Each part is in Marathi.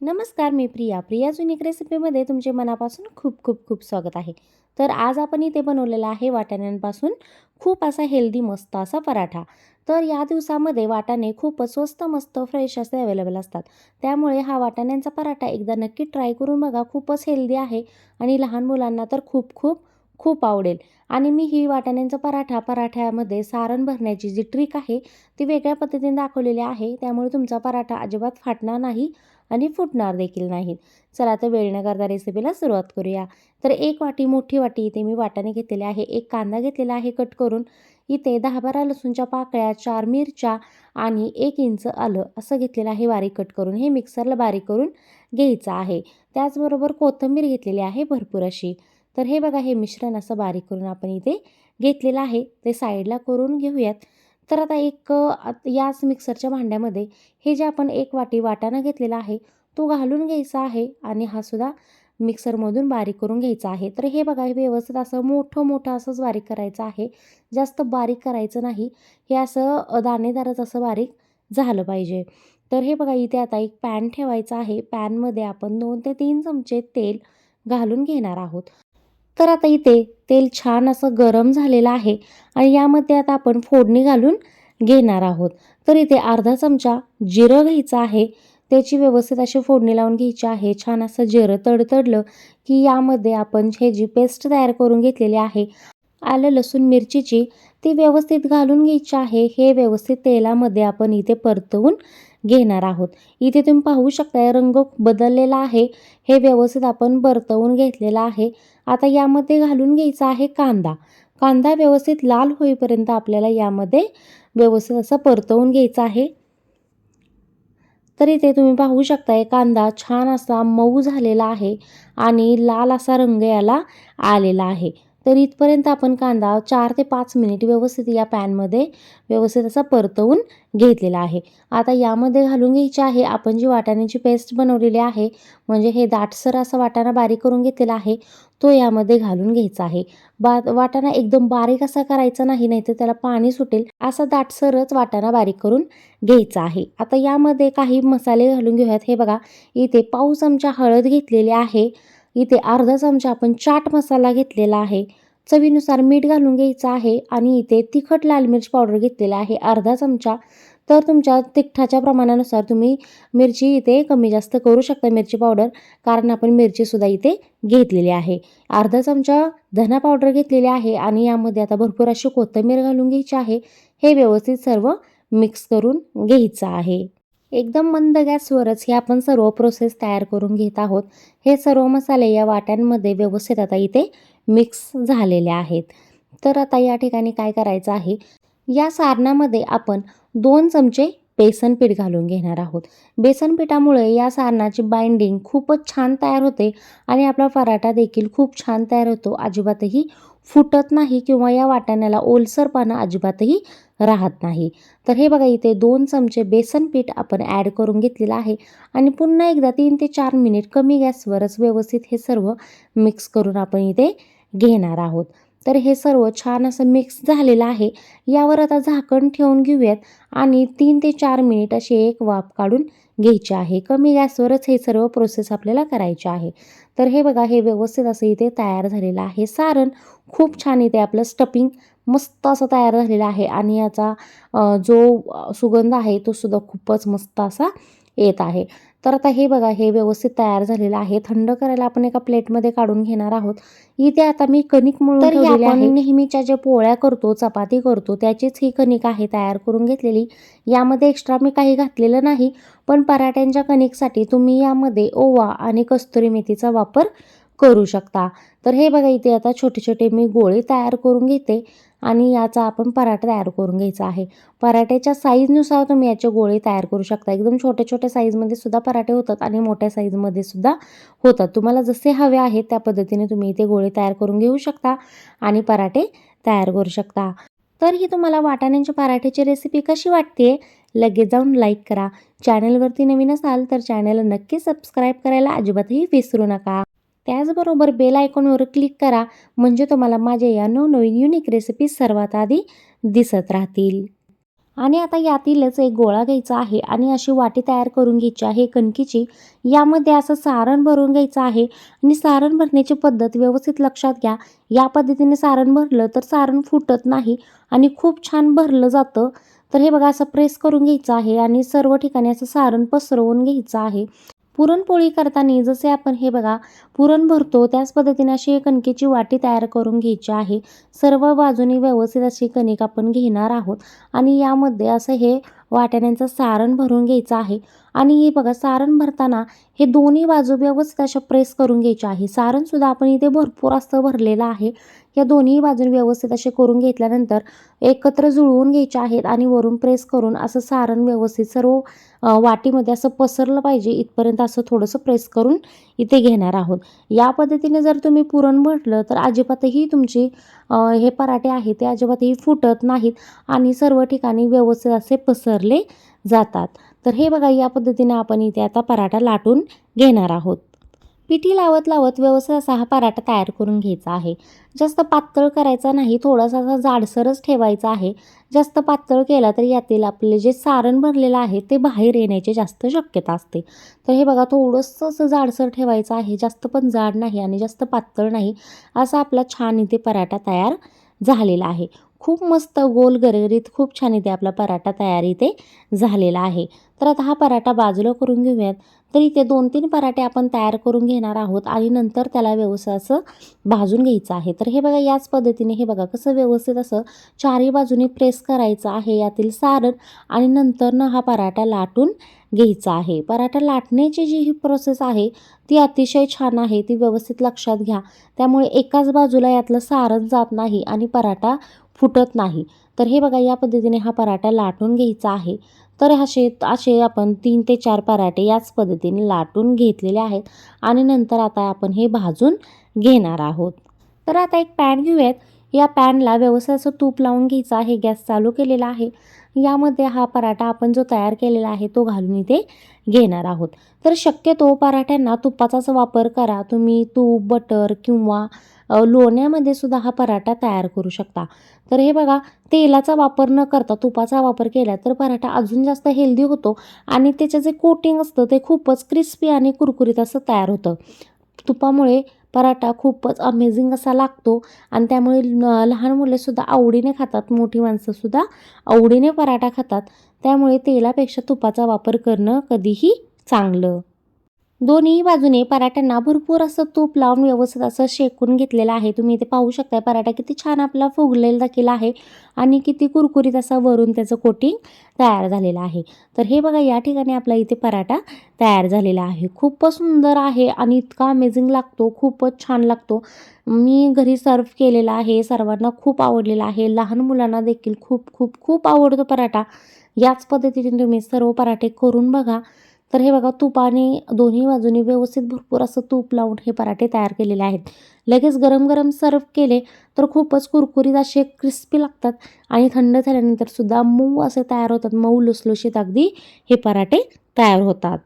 नमस्कार मी प्रिया. प्रिया जुनिक रेसिपीमध्ये तुमचे मनापासून खूप खूप खूप स्वागत आहे. तर आज आपण इथे बनवलेला आहे वाटाण्यांपासून खूप असा हेल्दी मस्त असा पराठा. तर या दिवसामध्ये वाटाणे खूपच स्वस्त मस्त फ्रेश असे अवेलेबल असतात. त्यामुळे हा वाटाण्यांचा पराठा एकदा नक्की ट्राय करून बघा. खूपच हेल्दी आहे आणि लहान मुलांना तर खूप खूप खूप आवडेल. आणि मी ही वाटाण्यांचा पराठा पराठ्यामध्ये सारण भरण्याची जी ट्रिक आहे ती वेगळ्या पद्धतीने दाखवलेली आहे. त्यामुळे तुमचा पराठा अजिबात फाटणार नाही. आणि फुटणार देखील नाहीत. चला तर वेळ न करता रेसिपीला सुरुवात करूया. तर एक वाटी मोठी वाटी इथे मी वाटाने घेतलेली आहे. एक कांदा घेतलेला आहे कट करून. इथे दहा बारा लसूणच्या पाकळ्या चार मिरच्या आणि एक इंच आलं असं घेतलेलं आहे बारीक कट करून. हे मिक्सरला बारीक करून घ्यायचं आहे. त्याचबरोबर कोथिंबीर घेतलेली आहे भरपूर अशी. तर हे बघा हे मिश्रण असं बारीक करून आपण इथे घेतलेलं आहे. ते साईडला करून घेऊयात. तर आता एक याच मिक्सरच्या भांड्यामध्ये हे जे आपण एक वाटी वाटाणा घेतलेला आहे तो घालून घ्यायचा आहे आणि हा सुद्धा मिक्सरमधून बारीक करून घ्यायचा आहे. तर हे बघा हे व्यवस्थित असं मोठं मोठं असंच बारीक करायचं आहे. जास्त बारीक करायचं नाही. हे असं दाणेदारच असं बारीक झालं पाहिजे. तर हे बघा इथे आता एक पॅन ठेवायचा आहे. पॅनमध्ये आपण दोन ते तीन चमचे तेल घालून घेणार आहोत. तर आता इथे तेल छान असं गरम झालेलं आहे आणि यामध्ये आता आपण फोडणी घालून घेणार आहोत. तर इथे अर्धा चमचा जिरं घ्यायचं आहे. त्याची व्यवस्थित अशी फोडणी लावून घ्यायची आहे. छान असं जिरं तडतडलं की यामध्ये आपण हे जी पेस्ट तयार करून घेतलेली आहे आलं लसूण मिरचीची ती व्यवस्थित घालून घ्यायची आहे. हे व्यवस्थित तेलामध्ये आपण इथे परतवून घेणार आहोत. इथे तुम्ही पाहू शकता रंग बदललेला आहे. हे व्यवस्थित आपण परतवून घेतलेला आहे. आता यामध्ये घालून घ्यायचा आहे कांदा. कांदा व्यवस्थित लाल होईपर्यंत आपल्याला यामध्ये व्यवस्थित असं परतवून घ्यायचा आहे. तर इथे तुम्ही पाहू शकताय कांदा छान असा मऊ झालेला आहे आणि लाल असा रंग याला आलेला आहे. तर इथपर्यंत आपण कांदा चार ते पाच मिनिट व्यवस्थित या पॅनमध्ये व्यवस्थित असा परतवून घेतलेला आहे. आता यामध्ये घालून घ्यायची आहे आपण जी वाटाण्याची पेस्ट बनवलेली आहे म्हणजे हे दाटसर असा वाटाणा बारीक करून घेतलेला आहे तो यामध्ये घालून घ्यायचा आहे. बा वाटाणा एकदम बारीक असा करायचा नाही नाहीतर त्याला पाणी सुटेल असा दाटसरच वाटाणा बारीक करून घ्यायचा आहे. आता यामध्ये काही मसाले घालून घेऊयात. हे बघा इथे पाऊ चमचा हळद घेतलेली आहे. इथे अर्धा चमचा आपण चाट मसाला घेतलेला आहे. चवीनुसार मीठ घालून घ्यायचं आहे आणि इथे तिखट लाल मिरची पावडर घेतलेला आहे. अर्धा चमचा. तर तुमच्या तिखटाच्या प्रमाणानुसार तुम्ही मिरची इथे कमी जास्त करू शकता मिरची पावडर कारण आपण मिरचीसुद्धा इथे घेतलेली आहे. अर्धा चमचा धना पावडर घेतलेली आहे आणि यामध्ये आता भरपूर अशी कोथिंबीर घालून घ्यायची आहे. हे व्यवस्थित सर्व मिक्स करून घ्यायचं आहे. एकदम मंद गॅसवरच हे आपण सर्व प्रोसेस तयार करून घेत आहोत. हे सर्व मसाले या वाट्यांमध्ये व्यवस्थित आता इथे मिक्स झालेले आहेत. तर आता या ठिकाणी काय करायचं आहे? या सारणामध्ये आपण दोन चमचे बेसन पीठ घालून घेणार आहोत. बेसन पिठामुळे या सारणाची बाइंडिंग खूपच छान तयार होते आणि आपला पराठा देखील खूप छान तयार होतो. अजिबातही फुटत नाही किंवा या वाटाण्याला ओलसरपणा अजिबातही राहत नाही. तर हे बघा इथे दोन चमचे बेसन पीठ आपण ॲड करून घेतलेलं आहे आणि पुन्हा एकदा तीन ते चार मिनिट कमी गॅसवरच व्यवस्थित हे सर्व मिक्स करून आपण इथे घेणार आहोत. तर हे सर्व छान असं मिक्स झालेलं आहे. यावर आता झाकण ठेवून घेऊयात आणि तीन ते चार मिनिट अशी एक वाफ काढून घ्यायची आहे. कमी गॅसवरच हे सर्व प्रोसेस आपल्याला करायचे आहे. तर हे बघा हे व्यवस्थित असं इथे तयार झालेलं आहे. सारण खूप छान इथे आपलं स्टपिंग मस्त असं तयार झालेलं आहे. आणि याचा जो सुगंध आहे तो सुद्धा खूपच मस्त असा येत आहे. तर आता हे बघा हे व्यवस्थित तयार झालेलं आहे. थंड करायला आपण एका प्लेटमध्ये काढून घेणार आहोत. इथे आता मी कणिक मळून ठेवलेली आहे. नेहमीच्या ज्या पोळ्या करतो चपाती करतो त्याचीच ही कणिक आहे तयार करून घेतलेली. यामध्ये एक्स्ट्रा मी काही घातलेलं नाही पण पराठ्यांच्या कणिकसाठी तुम्ही यामध्ये ओवा आणि कस्तुरी मेथीचा वापर करू शकता. तर हे बघा इथे आता छोटे छोटे मी गोळे तयार करून घेते. आणि याचा आपण पराठा तयार करून घ्यायचा आहे. पराठ्याच्या साईजनुसार तुम्ही याचे गोळे तयार करू शकता. एकदम छोट्या छोट्या साईजमध्ये सुद्धा पराठे होतात आणि मोठ्या साईजमध्ये सुद्धा होतात. तुम्हाला जसे हवे आहेत त्या पद्धतीने तुम्ही इथे गोळे तयार करून घेऊ शकता आणि पराठे तयार करू शकता. तर ही तुम्हाला वाटाण्यांच्या पराठ्याची रेसिपी कशी वाटते लगेच जाऊन लाईक करा. चॅनलवरती नवीन असाल तर चॅनलला नक्की सबस्क्राईब करायला अजिबातही विसरू नका. त्याचबरोबर बेल आयकॉनवर क्लिक करा. म्हणजे तुम्हाला माझ्या या नवनवीन युनिक रेसिपी सर्वात आधी दिसत राहतील. आणि आता यातीलच एक गोळा घ्यायचा आहे आणि अशी वाटी तयार करून घ्यायची आहे कणकीची. यामध्ये असं सारण भरून घ्यायचं आहे आणि सारण भरण्याची पद्धत व्यवस्थित लक्षात घ्या. या पद्धतीने सारण भरलं तर सारण फुटत नाही आणि खूप छान भरलं जातं. तर हे बघा असं प्रेस करून घ्यायचं आहे आणि सर्व ठिकाणी असं सारण पसरवून घ्यायचं आहे. पुरणपोळी करताना जसे आपण हे बघा पुरण भरतो त्याच पद्धतीने अशी एक कणकेची वाटी तयार करून घ्यायची आहे. सर्व बाजूनी व्यवस्थित अशी कणिक आपण घेणार आहोत आणि यामध्ये असं हे वाटाण्यांचं सारण भरून घ्यायचं आहे. आणि हे बघा सारण भरताना हे दोन्ही बाजू व्यवस्थित अशा प्रेस करून घ्यायचे आहे. सारणसुद्धा आपण इथे भरपूर असं भरलेलं आहे. या दोन्ही बाजून व्यवस्थित असे करून घेतल्यानंतर एकत्र जुळवून घ्यायचे आहेत आणि वरून प्रेस करून असं सारण व्यवस्थित सर्व वाटीमध्ये असं पसरलं पाहिजे. इथपर्यंत असं थोडंसं प्रेस करून इथे घेणार आहोत. या पद्धतीने जर तुम्ही पुरण भरलं तर अजिबातही तुमची हे पराठे आहेत ते अजिबातही फुटत नाहीत आणि सर्व ठिकाणी व्यवस्थित असे पसरले जातात. तर हे बघा या पद्धतीने आपण इथे आता पराठा लाटून घेणार आहोत. पिठी लावत लावत व्यवस्थित असा हा पराठा तयार करून घ्यायचा आहे. जास्त पातळ करायचा नाही थोडासा असा जाडसरच ठेवायचा आहे. जास्त पातळ केला तर यातील आपले जे सारण भरलेलं आहे ते बाहेर येण्याची जास्त शक्यता असते. तर हे बघा थोडंसं असं जाडसर ठेवायचं आहे. जास्त पण जाड नाही आणि जास्त पातळ नाही असा आपला छान इथे पराठा तयार झालेला आहे. खूप मस्त गोल गरगरीत खूप छान इथे आपला पराठा तयार इथे झालेला आहे. तर आता हा पराठा बाजूला करून घेऊयात. तर इथे दोन तीन पराठे आपण तयार करून घेणार आहोत आणि नंतर त्याला व्यवस्थित असं भाजून घ्यायचं आहे. तर हे बघा याच पद्धतीने हे बघा कसं व्यवस्थित असं चारही बाजूनी प्रेस करायचं आहे यातील सारण आणि नंतरनं हा पराठा लाटून घ्यायचा आहे. पराठा लाटण्याची जी ही प्रोसेस आहे ती अतिशय छान आहे ती व्यवस्थित लक्षात घ्या. त्यामुळे एकाच बाजूला यातलं सारण जात नाही आणि पराठा फुटत नाही. तर हे बघा या पद्धतीने हा पराठा लाटून घ्यायचा आहे. तर असे असे आपण तीन ते चार पराठे याच पद्धतीने लाटून घेतलेले आहेत आणि नंतर आता आपण हे भाजून घेणार आहोत. तर आता एक पॅन घेऊयात. या पॅनला व्यवस्थित असं तूप लावून घ्यायचं आहे. गॅस चालू केलेला आहे. यामध्ये हा पराठा आपण जो तयार केलेला आहे तो घालून इथे घेणार आहोत. तर शक्यतो पराठ्यांना तुपाचाच वापर करा. तुम्ही तूप बटर किंवा लोण्यामध्ये सुद्धा हा पराठा तयार करू शकता. तर हे बघा तेलाचा वापर न करता तुपाचा वापर केला तर पराठा अजून जास्त हेल्दी होतो आणि त्याचं जे कोटिंग असतं ते खूपच क्रिस्पी आणि कुरकुरीत असं तयार होतं. तुपामुळे पराठा खूपच अमेझिंग असा लागतो. आणि त्यामुळे लहान मुलेसुद्धा आवडीने खातात मोठी माणसंसुद्धा आवडीने पराठा खातात. त्यामुळे तेलापेक्षा तुपाचा वापर करणं कधीही चांगलं. दोन्ही बाजूने पराठ्यांना भरपूर असं तूप लावून व्यवस्थित असं शेकून घेतलेलं आहे. तुम्ही इथे पाहू शकता पराठा किती छान आपला फुगलेला देखील आहे आणि किती कुरकुरीत असा वरून त्याचं कोटिंग तयार झालेलं आहे. तर हे बघा या ठिकाणी आपला इथे पराठा तयार झालेला आहे. खूपच सुंदर आहे आणि इतका अमेझिंग लागतो खूपच छान लागतो. मी घरी सर्व केलेला आहे सर्वांना खूप आवडलेला आहे. लहान मुलांना देखील खूप खूप खूप आवडतो पराठा. याच पद्धतीने तुम्ही सर्व पराठे करून बघा. तर हे बघा तुपाने दोन्ही बाजूनी व्यवस्थित भरपूर असं तूप लावून हे पराठे तयार केलेले आहेत. लगेच गरम गरम सर्व केले तर खूपच कुरकुरीत असे क्रिस्पी लागतात आणि थंड झाल्यानंतर सुद्धा मऊ असे तयार होतात. मऊ लुसलुशीत अगदी हे पराठे तयार होतात.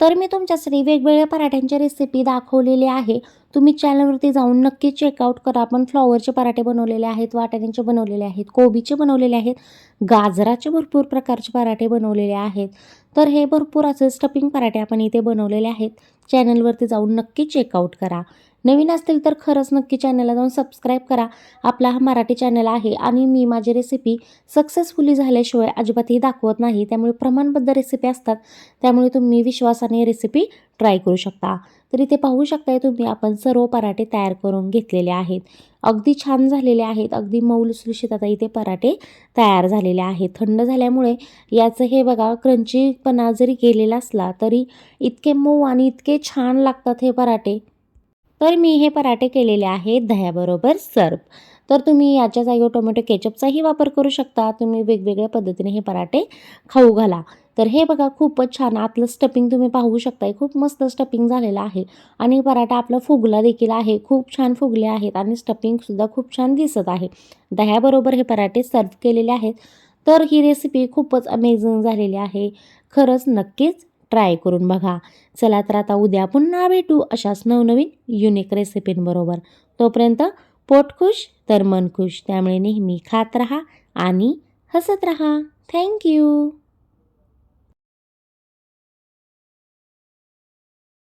तर मी तुमच्यासाठी वेगवेगळ्या पराठ्यांची रेसिपी दाखवलेली आहे. तुम्ही चॅनलवरती जाऊन नक्की चेकआउट करा. आपण फ्लॉवरचे पराठे बनवलेले आहेत वाटाण्याचे बनवलेले आहेत कोबीचे बनवलेले आहेत गाजराचे भरपूर प्रकारचे पराठे बनवलेले आहेत. तर हे भरपूर असे स्टफिंग पराठे आपण इथे बनवलेले आहेत. चॅनलवरती जाऊन नक्की चेकआउट करा. नवीन असतील तर खरंच नक्की चॅनलला जाऊन सबस्क्राईब करा. आपला हा मराठी चॅनल आहे आणि मी माझी रेसिपी सक्सेसफुली झाल्याशिवाय अजिबातही दाखवत नाही. त्यामुळे प्रमाणबद्ध रेसिपी असतात. त्यामुळे तुम्ही विश्वासाने रेसिपी ट्राय करू शकता. तर इथे पाहू शकताय तुम्ही आपण सर्व पराठे तयार करून घेतलेले आहेत. अगदी छान झालेले आहेत. अगदी मऊ आता इथे पराठे तयार झालेले आहेत. थंड झाल्यामुळे याचं हे बघा क्रंचीपणा जरी गेलेला असला तरी इतके मऊ आणि इतके छान लागतात हे पराठे. तर मी हे पराठे केलेले आहेत दह्याबरोबर सर्व. तर तुम्ही याच्या जागेवर टोमॅटो केचपचाही वापर करू शकता. तुम्ही वेगवेगळ्या पद्धतीने हे पराठे खाऊ घाला. तर हे बघा खूपच छान आतलं स्टफिंग तुम्ही पाहू शकताय. खूप मस्त स्टपिंग झालेलं आहे. आणि पराठा आपला फुगला देखील आहे. खूप छान फुगले आहेत आणि स्टफिंगसुद्धा खूप छान दिसत आहे. दह्याबरोबर हे पराठे सर्व केलेले आहेत. तर ही रेसिपी खूपच अमेझिंग झालेली आहे. खरंच नक्कीच ट्राय करून बघा. चला तर आता उद्या पुन्हा भेटू अशाच नवनवीन युनिक रेसिपींबरोबर तोपर्यंत पोट खुश तर मन खुश. त्यामुळे नेहमी खात राहा आणि हसत राहा. थँक्यू